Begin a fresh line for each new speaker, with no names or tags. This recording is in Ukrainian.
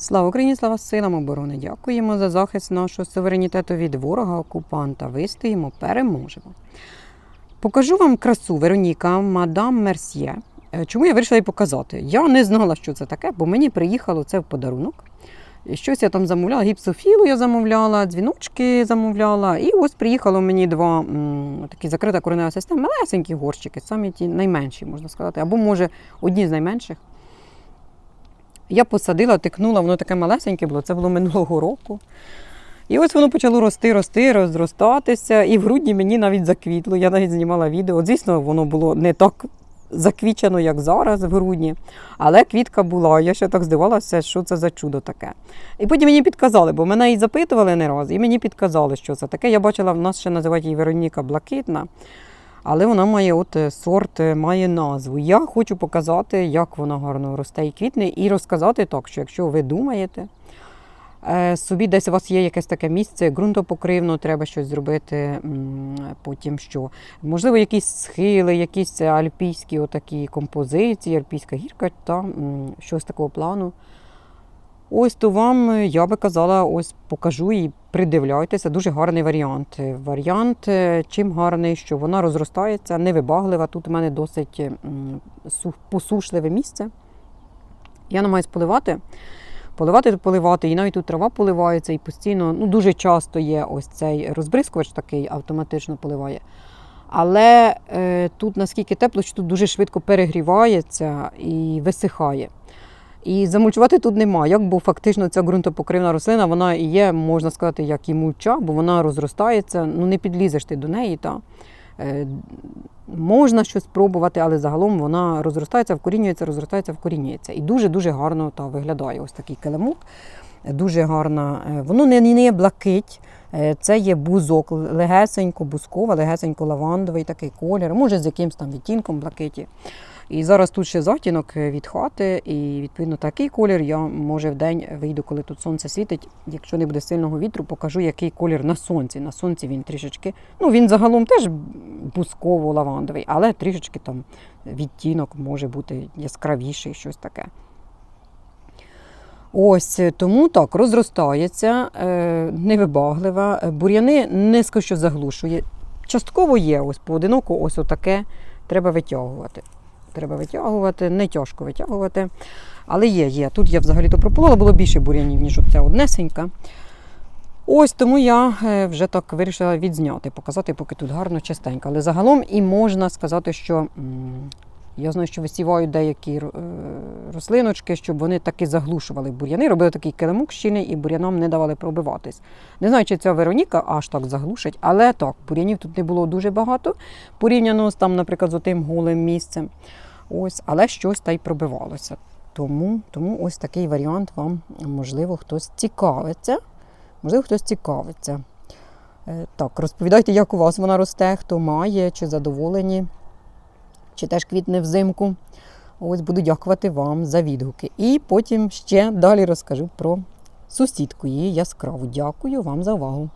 Слава Україні, слава силам оборони! Дякуємо за захист нашого суверенітету від ворога, окупанта. Вистоїмо, переможемо. Покажу вам красу Вероніка, мадам Мерсьє. Е, Чому я вирішила її показати? Я не знала, що це таке, бо мені приїхало це в подарунок. Щось я там замовляла, гіпсофілу я замовляла, дзвіночки замовляла. І ось приїхало мені два м, такі закрита коренева система, малесенькі горщики, самі ті найменші, можна сказати, або може одні з найменших. Я посадила, тикнула, воно таке малесеньке було, це було минулого року. І ось воно почало рости, рости, розростатися. І в грудні мені навіть заквітло. Я навіть знімала відео. Звісно, воно було не так заквічено, як зараз в грудні. Але квітка була. Я ще так здивалася, що це за чудо таке. І потім мені підказали, бо мене і запитували не раз, і мені підказали, що це таке. Я бачила, в нас ще називають її Вероніка Блакитна. Але вона має от е, сорт, е, має назву. Я хочу показати, як вона гарно росте і квітне, і розказати так, що якщо ви думаєте, е, собі десь у вас є якесь таке місце, ґрунтопокривно, треба щось зробити, потім що. Можливо, якісь схили, якісь альпійські отакі композиції, альпійська гірка, та щось такого плану. Ось то вам е, я би казала, ось покажу і придивляйтеся. Дуже гарний варіант. Е, Варіант е, чим гарний, що вона розростається, невибаглива. Тут у мене досить посушливе місце. Я намагаюсь поливати. Поливати поливати, і навіть тут трава поливається, і постійно, ну дуже часто є ось цей розбризкувач такий, автоматично поливає. Але е, тут наскільки тепло, що тут дуже швидко перегрівається і висихає. І замульчувати тут немає, як бо фактично ця ґрунтопокривна рослина, вона і є, можна сказати, як і мульча, бо вона розростається, ну не підлізеш ти до неї. Та. Е, можна щось спробувати, але загалом вона розростається, вкорінюється, розростається, вкорінюється. І дуже-дуже гарно та, виглядає ось такий килимок. Дуже гарна. е, Воно не, не є блакить, е, це є бузок, легесенько, бузкова, легесенько лавандовий такий колір, може з якимось там відтінком блакиті. І зараз тут ще затінок е, від хати, і відповідно такий колір. Я може в день вийду, коли тут сонце світить. Якщо не буде сильного вітру, покажу, який колір на сонці. На сонці він трішечки. Ну він загалом теж бусково-лавандовий, але трішечки там відтінок може бути яскравіший, щось таке. Ось е, тому так розростається, е, невибаглива. Бур'яни скажу, що заглушує. Частково є, ось поодиноко, ось отаке треба витягувати. Треба витягувати, не тяжко витягувати. Але є, є. Тут я взагалі-то прополола, було більше бур'янів, ніж оця однесенька. Ось тому я е, вже так вирішила відзняти, показати, поки тут гарно, чистенько. Але загалом і можна сказати, що я знаю, що висівають деякі е, рослиночки, щоб вони таки заглушували бур'яни, робили такий килимок щільний і бур'янам не давали пробиватись. Не знаю, чи ця Вероніка аж так заглушить, але так, бур'янів тут не було дуже багато, порівняно з там, наприклад, з отим голим місцем. Ось, але щось та й пробивалося. Тому, тому ось такий варіант вам, можливо, хтось цікавиться. Можливо, хтось цікавиться. Е, Так, розповідайте, як у вас вона росте, хто має, чи задоволені, чи теж квітне взимку. Ось буду дякувати вам за відгуки. І потім ще далі розкажу про сусідку її яскраву. Дякую вам за увагу.